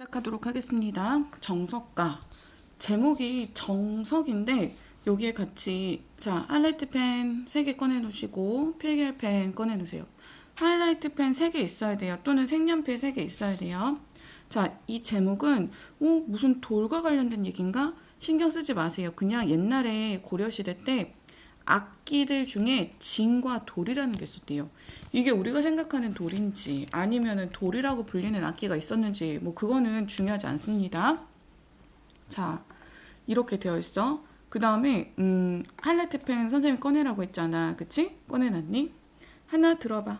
시작하도록 하겠습니다. 정석가. 제목이 정석인데 여기에 같이 자 하이라이트 펜 3개 꺼내 놓으시고 필기할 펜 꺼내 놓으세요. 하이라이트 펜 3개 있어야 돼요. 또는 색연필 3개 있어야 돼요. 자, 이 제목은 어, 무슨 돌과 관련된 얘기인가? 신경 쓰지 마세요. 그냥 옛날에 고려시대 때 악기들 중에 진과 돌이라는 게 있었대요. 이게 우리가 생각하는 돌인지 아니면은 돌이라고 불리는 악기가 있었는지 뭐 그거는 중요하지 않습니다. 자, 이렇게 되어 있어. 그 다음에 음, 하이라이트 펜 선생님이 꺼내라고 했잖아. 그치? 꺼내놨니? 하나 들어봐.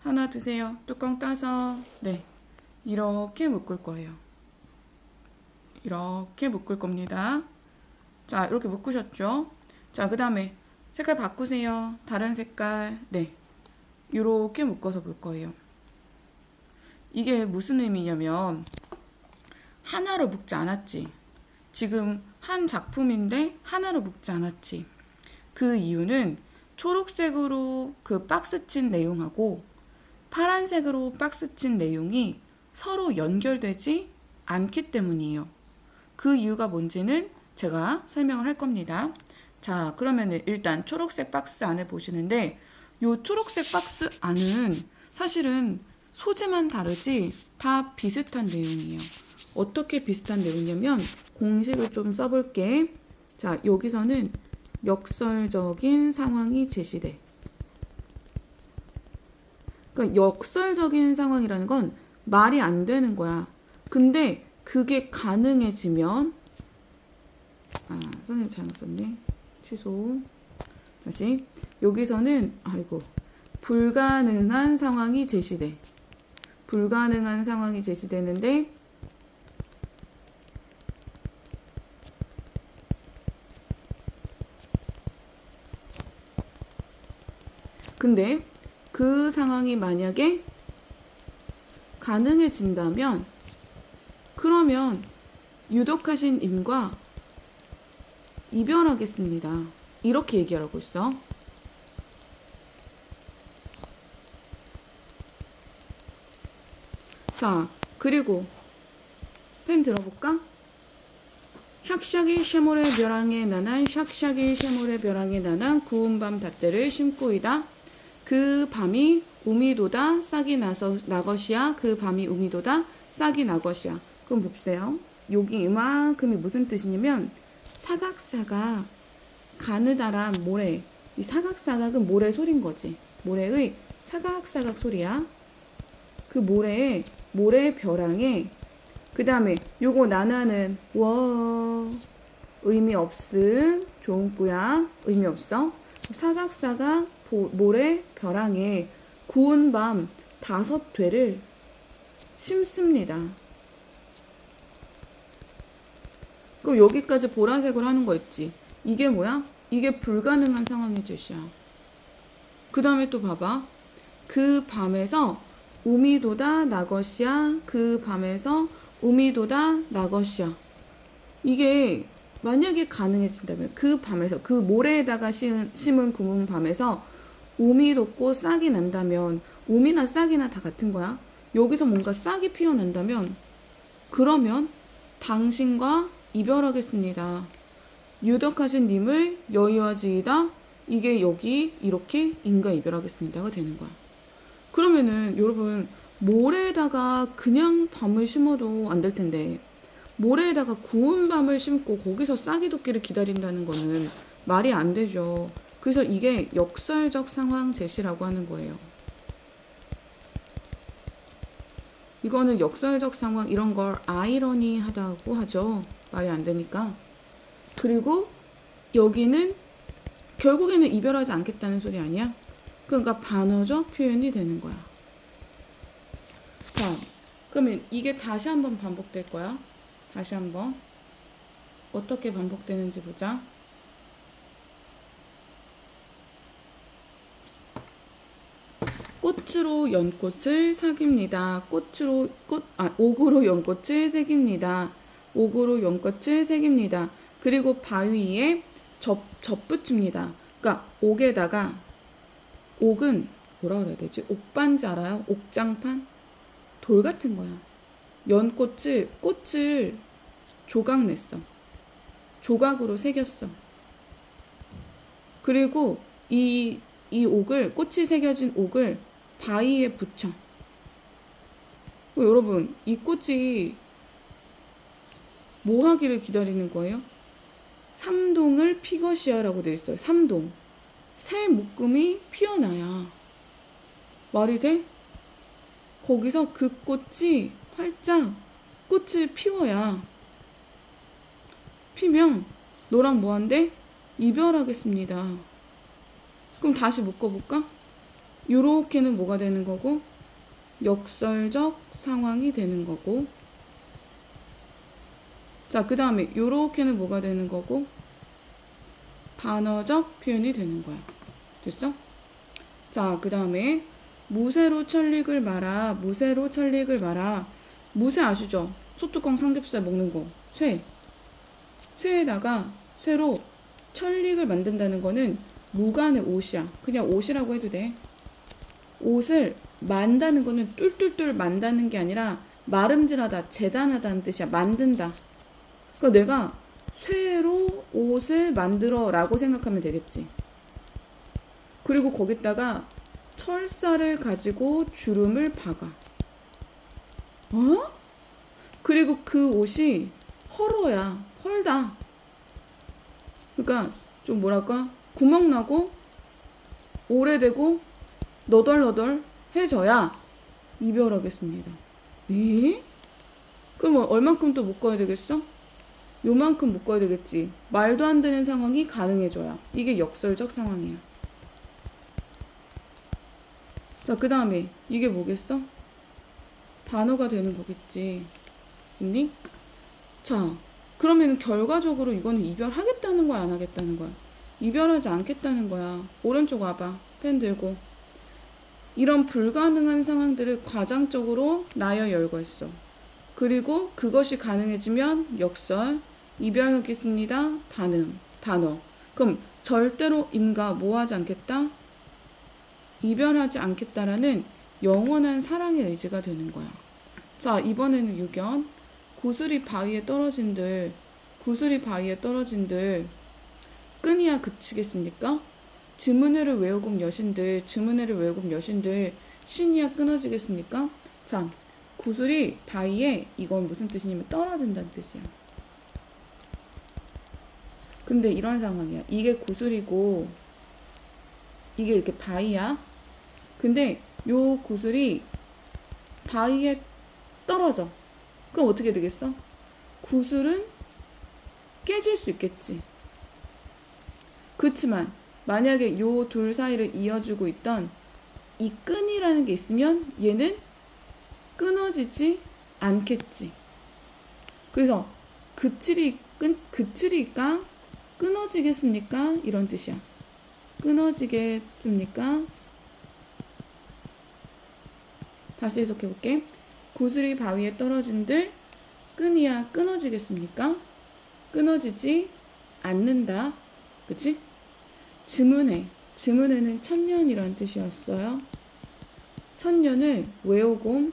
하나 드세요. 뚜껑 따서 네 이렇게 묶을 거예요. 이렇게 묶을 겁니다. 자, 이렇게 묶으셨죠? 자, 그 다음에 색깔 바꾸세요. 다른 색깔. 네. 이렇게 묶어서 볼 거예요. 이게 무슨 의미냐면 하나로 묶지 않았지. 지금 한 작품인데 하나로 묶지 않았지. 그 이유는 초록색으로 그 박스 친 내용하고 파란색으로 박스 친 내용이 서로 연결되지 않기 때문이에요. 그 이유가 뭔지는 제가 설명을 할 겁니다. 자, 그러면 일단 초록색 박스 안에 보시는데 이 초록색 박스 안은 사실은 소재만 다르지 다 비슷한 내용이에요. 어떻게 비슷한 내용이냐면 공식을 좀 써볼게. 자, 여기서는 역설적인 상황이 제시돼. 그러니까 역설적인 상황이라는 건 말이 안 되는 거야. 근데 그게 가능해지면 아, 선생님 잘못 썼네. 취소. 다시 여기서는 아이고 불가능한 상황이 제시돼. 불가능한 상황이 제시되는데 근데 그 상황이 만약에 가능해진다면 그러면 유독하신 임과 이별하겠습니다. 이렇게 얘기하고 있어. 자, 그리고 펜 들어볼까? 샥샥이 쉐몰의 벼랑에 나난 샥샥이 쉐몰의 벼랑에 나난 구운 밤 닷대를 심고이다. 그 밤이 우미도다 싹이 나서 나것이야. 그 밤이 우미도다 싹이 나것이야. 그럼 봅세요. 여기 이만큼이 무슨 뜻이냐면 사각사각 가느다란 모래. 이 사각사각은 모래 소린 거지. 모래의 사각사각 소리야. 그 모래에 모래 벼랑에 그 다음에 요거 나나는 워 의미 없음 좋은 꾸야 의미 없어 사각사각 모래 벼랑에 구운 밤 다섯 되를 심습니다. 그럼 여기까지 보라색으로 하는 거 있지? 이게 뭐야? 이게 불가능한 상황의 제시야. 그 다음에 또 봐봐. 그 밤에서 우미도다 나것이야. 그 밤에서 우미도다 나것이야. 이게 만약에 가능해진다면 그 밤에서 그 모래에다가 심은, 심은 구문 밤에서 우미 돋고 싹이 난다면 우미나 싹이나 다 같은 거야. 여기서 뭔가 싹이 피어난다면 그러면 당신과 이별하겠습니다. 유덕하신 님을 여의와 지이다. 이게 여기 이렇게 인과 이별하겠습니다가 되는 거야. 그러면은 여러분 모래에다가 그냥 밤을 심어도 안 될 텐데 모래에다가 구운 밤을 심고 거기서 싹이 돋기를 기다린다는 거는 말이 안 되죠. 그래서 이게 역설적 상황 제시라고 하는 거예요. 이거는 역설적 상황 이런 걸 아이러니하다고 하죠. 말이 안 되니까. 그리고 여기는 결국에는 이별하지 않겠다는 소리 아니야? 그러니까 반어적 표현이 되는 거야. 자, 그러면 이게 다시 한번 반복될 거야. 다시 한번. 어떻게 반복되는지 보자. 꽃으로 연꽃을 사깁니다. 꽃으로 꽃, 아, 옥으로 연꽃을 새깁니다. 옥으로 연꽃을 새깁니다. 그리고 바위에 접, 접붙입니다. 그러니까 옥에다가 옥은 뭐라 그래야 되지? 옥반지 알아요? 옥장판? 돌 같은 거야. 연꽃을 꽃을 조각 냈어. 조각으로 새겼어. 그리고 이, 이 옥을, 꽃이 새겨진 옥을 바위에 붙여. 어, 여러분, 이 꽃이 뭐 하기를 기다리는 거예요? 삼동을 피것이야라고 되어 있어요. 삼동. 새 묶음이 피어나야. 말이 돼? 거기서 그 꽃이 활짝 꽃을 피워야. 피면 너랑 뭐한대? 이별하겠습니다. 그럼 다시 묶어볼까? 요렇게는 뭐가 되는 거고? 역설적 상황이 되는 거고. 자, 그 다음에 요렇게는 뭐가 되는 거고? 반어적 표현이 되는 거야. 됐어? 자, 그 다음에 무쇠로 천릭을 말아, 무쇠로 천릭을 말아. 무쇠 아시죠? 소뚜껑 삼겹살 먹는 거. 쇠. 쇠에다가 쇠로 천릭을 만든다는 거는 무간의 옷이야. 그냥 옷이라고 해도 돼. 옷을 만다는 거는 뚫뚫뚫 만다는 게 아니라 마름질하다, 재단하다는 뜻이야. 만든다. 그러니까 내가 쇠로 옷을 만들어 라고 생각하면 되겠지. 그리고 거기다가 철사를 가지고 주름을 박아. 어? 그리고 그 옷이 헐어야, 헐다. 그러니까 좀 뭐랄까? 구멍 나고 오래되고 너덜너덜 해져야 이별하겠습니다. 에? 그럼 뭐 얼만큼 또 묶어야 되겠어? 요만큼 묶어야 되겠지. 말도 안 되는 상황이 가능해져야. 이게 역설적 상황이야. 자, 그 다음에 이게 뭐겠어? 단어가 되는 거겠지. 있니? 자, 그러면 결과적으로 이거는 이별하겠다는 거야, 안 하겠다는 거야? 이별하지 않겠다는 거야. 오른쪽 와봐. 펜 들고. 이런 불가능한 상황들을 과장적으로 나열 열거했어. 그리고 그것이 가능해지면 역설, 이별하겠습니다. 반응, 단어. 그럼 절대로 임가 뭐 하지 않겠다? 이별하지 않겠다라는 영원한 사랑의 의지가 되는 거야. 자, 이번에는 유견. 구슬이 바위에 떨어진들, 구슬이 바위에 떨어진들, 끈이야 그치겠습니까? 주문회를 외우금 여신들, 주문회를 외우금 여신들, 신이야 끊어지겠습니까? 자, 구슬이 바위에 이건 무슨 뜻이냐면 떨어진다는 뜻이야. 근데 이런 상황이야. 이게 구슬이고, 이게 이렇게 바위야. 근데 요 구슬이 바위에 떨어져. 그럼 어떻게 되겠어? 구슬은 깨질 수 있겠지. 그렇지만 만약에 요 둘 사이를 이어주고 있던 이 끈이라는 게 있으면 얘는 끊어지지 않겠지. 그래서 그칠이 끈 그칠이가 끊어지겠습니까? 이런 뜻이야. 끊어지겠습니까? 다시 해석해 볼게. 구슬이 바위에 떨어진들 끈이야 끊어지겠습니까? 끊어지지 않는다. 그치? 지문해. 지문해는 천년이란 뜻이었어요. 천년을 외오곰,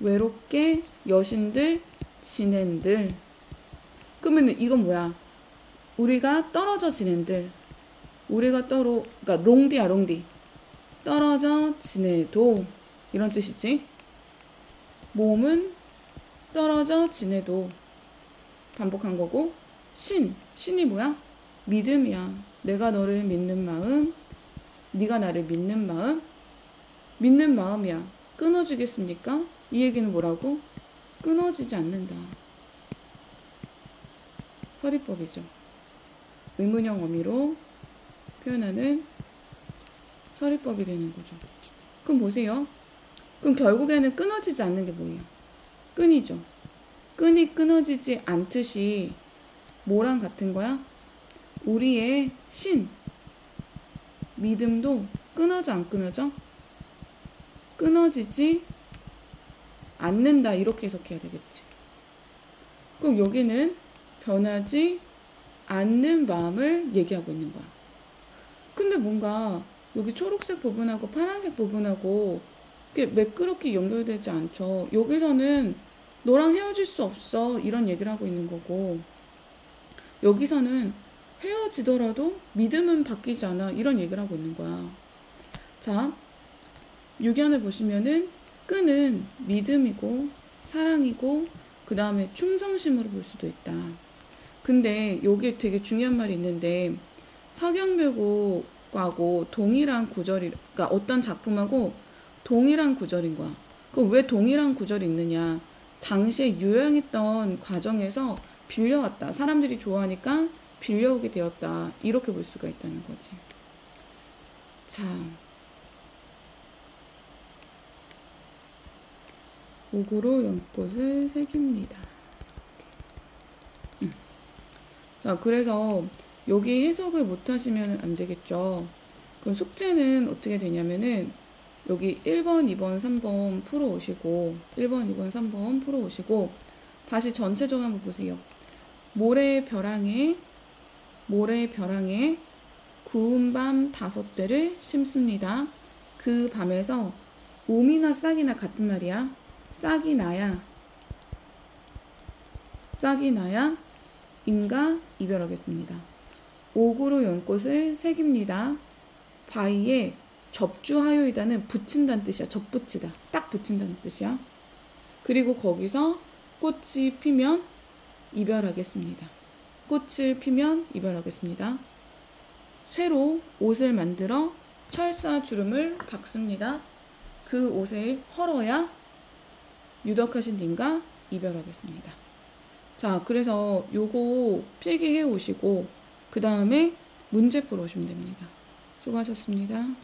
외롭게 여신들, 지낸들. 그러면 이건 뭐야? 우리가 떨어져 지낸들. 우리가 떨어, 그러니까 롱디야, 롱디. 떨어져 지내도. 이런 뜻이지. 몸은 떨어져 지내도 반복한 거고 신 신이 뭐야? 믿음이야. 내가 너를 믿는 마음, 네가 나를 믿는 마음, 믿는 마음이야. 끊어지겠습니까? 이 얘기는 뭐라고? 끊어지지 않는다. 서리법이죠. 의문형 어미로 표현하는 서리법이 되는 거죠. 그럼 보세요. 그럼 결국에는 끊어지지 않는 게 뭐예요? 끈이죠. 끈이 끊어지지 않듯이 뭐랑 같은 거야? 우리의 신, 믿음도 끊어져 안 끊어져? 끊어지지 않는다 이렇게 해석해야 되겠지. 그럼 여기는 변하지 않는 마음을 얘기하고 있는 거야. 근데 뭔가 여기 초록색 부분하고 파란색 부분하고 이렇게 매끄럽게 연결되지 않죠. 여기서는 너랑 헤어질 수 없어. 이런 얘기를 하고 있는 거고. 여기서는 헤어지더라도 믿음은 바뀌지 않아. 이런 얘기를 하고 있는 거야. 자, 유견을 보시면은 끈은 믿음이고 사랑이고 그 다음에 충성심으로 볼 수도 있다. 근데 여기에 되게 중요한 말이 있는데 서경별곡하고 동일한 구절이 그러니까 어떤 작품하고 동일한 구절인 거야. 그럼 왜 동일한 구절이 있느냐? 당시에 유행했던 과정에서 빌려왔다. 사람들이 좋아하니까 빌려오게 되었다. 이렇게 볼 수가 있다는 거지. 자. 옥으로 연꽃을 새깁니다. 음. 자, 그래서 여기 해석을 못 하시면 안 되겠죠. 그럼 숙제는 어떻게 되냐면은 여기 1번, 2번, 3번 풀어 오시고 1번, 2번, 3번 풀어 오시고 다시 전체적으로 한번 보세요. 모래 벼랑에 모래 벼랑에 구운 밤 다섯 대를 심습니다. 그 밤에서 옴이나 싹이나 같은 말이야. 싹이 나야 싹이 나야 인가 이별하겠습니다. 옥으로 연꽃을 새깁니다. 바위에 접주하요이다는 붙인다는 뜻이야. 접붙이다. 딱 붙인다는 뜻이야. 그리고 거기서 꽃이 피면 이별하겠습니다. 꽃을 피면 이별하겠습니다. 쇠로 옷을 만들어 철사 주름을 박습니다. 그 옷을 헐어야 유덕하신 님과 이별하겠습니다. 자, 그래서 요거 필기해 오시고 그 다음에 문제 풀어 오시면 됩니다. 수고하셨습니다.